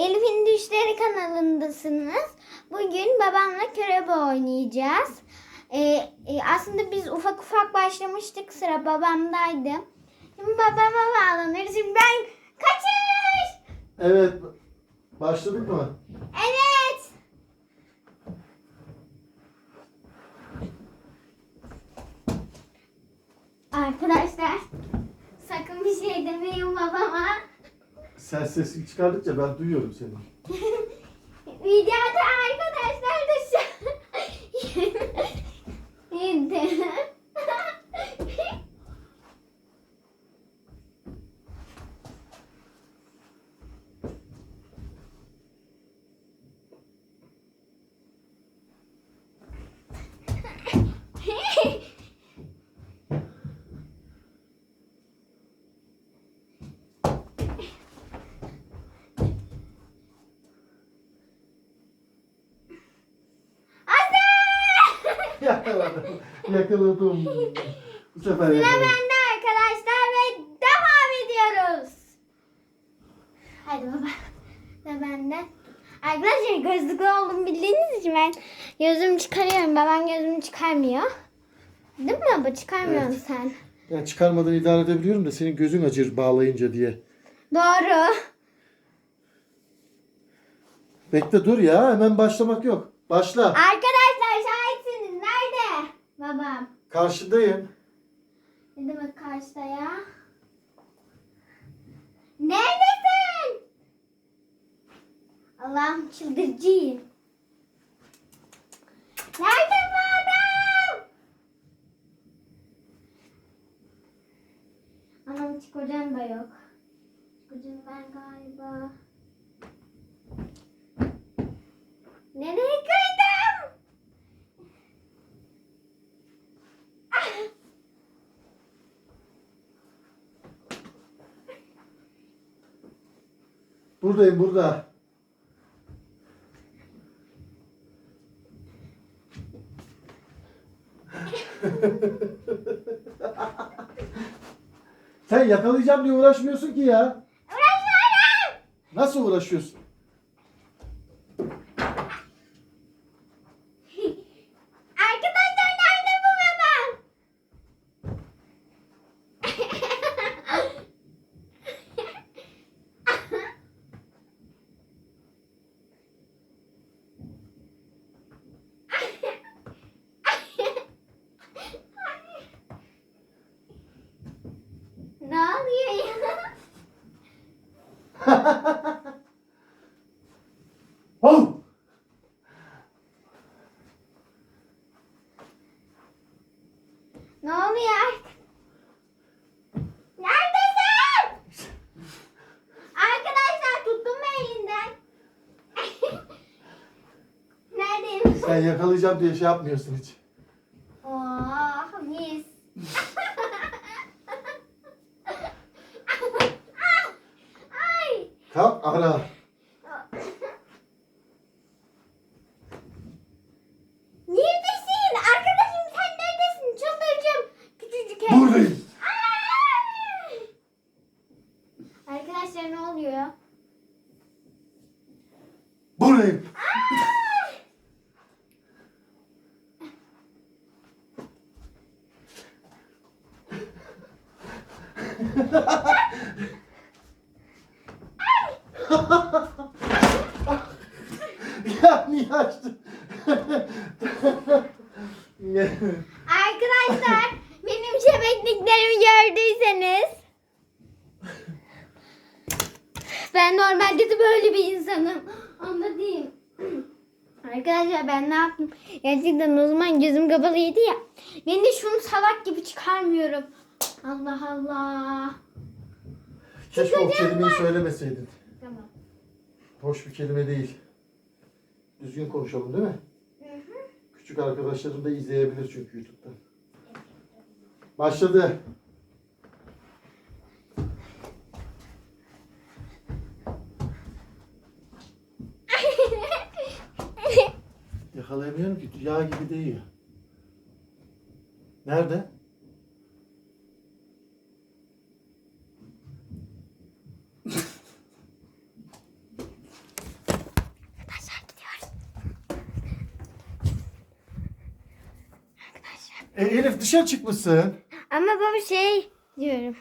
Elif'in Düşleri kanalındasınız. Bugün babamla körebe oynayacağız. Ee, e, aslında biz ufak ufak başlamıştık. Sıra babamdaydı. Şimdi babama bağlanırız. Şimdi ben kaçış! Evet. Başladık mı? Evet. Arkadaşlar sakın bir şey demeyin babama. Sen sesini çıkardıkça ben duyuyorum seni. Yakaladım. Yakaladım. Bu sefer Sıra yakaladım. bende arkadaşlar ve devam ediyoruz. Hadi baba. Sıra bende. Arkadaşlar gözlüklü oldum bildiğiniz için ben gözümü çıkarıyorum. Babam gözümü çıkarmıyor. Değil mi baba? Çıkarmıyorsun Evet. sen. Ben çıkarmadan idare edebiliyorum da senin gözün acır bağlayınca diye. Doğru. Bekle dur ya hemen başlamak yok. Başla. Arkadaşlar? Babam. Karşındayım. Ne demek karşıda ya? Neredesin? Allah'ım çıldırıcıyım. Nerede bu adam? Anam çıkocan da yok. Çıkocan ben galiba. Nereye Buradayım burada. Sen yakalayacağım diye uğraşmıyorsun ki ya. Uğraşıyorum. Nasıl uğraşıyorsun? Arkadaşlar nerede bu babam? ne oluyor ya? Oh! Ne oluyor? Neredesin? Arkadaşlar tuttum mu elinden? Neredeyim? Sen yakalayacağım diye şey yapmıyorsun hiç. Oh mis. Kalk ara. Neredesin? Arkadaşım sen neredesin? Çıldıracağım. Küçücük ev. Buradayım. Ay! Arkadaşlar ne oluyor? Buradayım. Ay! ya niye açtın? Arkadaşlar benim şebekliklerimi gördüyseniz ben normalde de böyle bir insanım. Onda değil. Arkadaşlar ben ne yaptım? Gerçekten o zaman gözüm kapalıydı ya. Ben de şunu salak gibi çıkarmıyorum. Allah Allah. Keşke o kelimeyi söylemeseydin. Tamam. Hoş bir kelime değil. Düzgün konuşalım değil mi? Küçük arkadaşlarım da izleyebilir çünkü YouTube'dan. Başladı. yakalayamıyorum ki. Yağ gibi değil. Nerede? E, Elif dışarı çıkmışsın. Ama baba şey diyorum.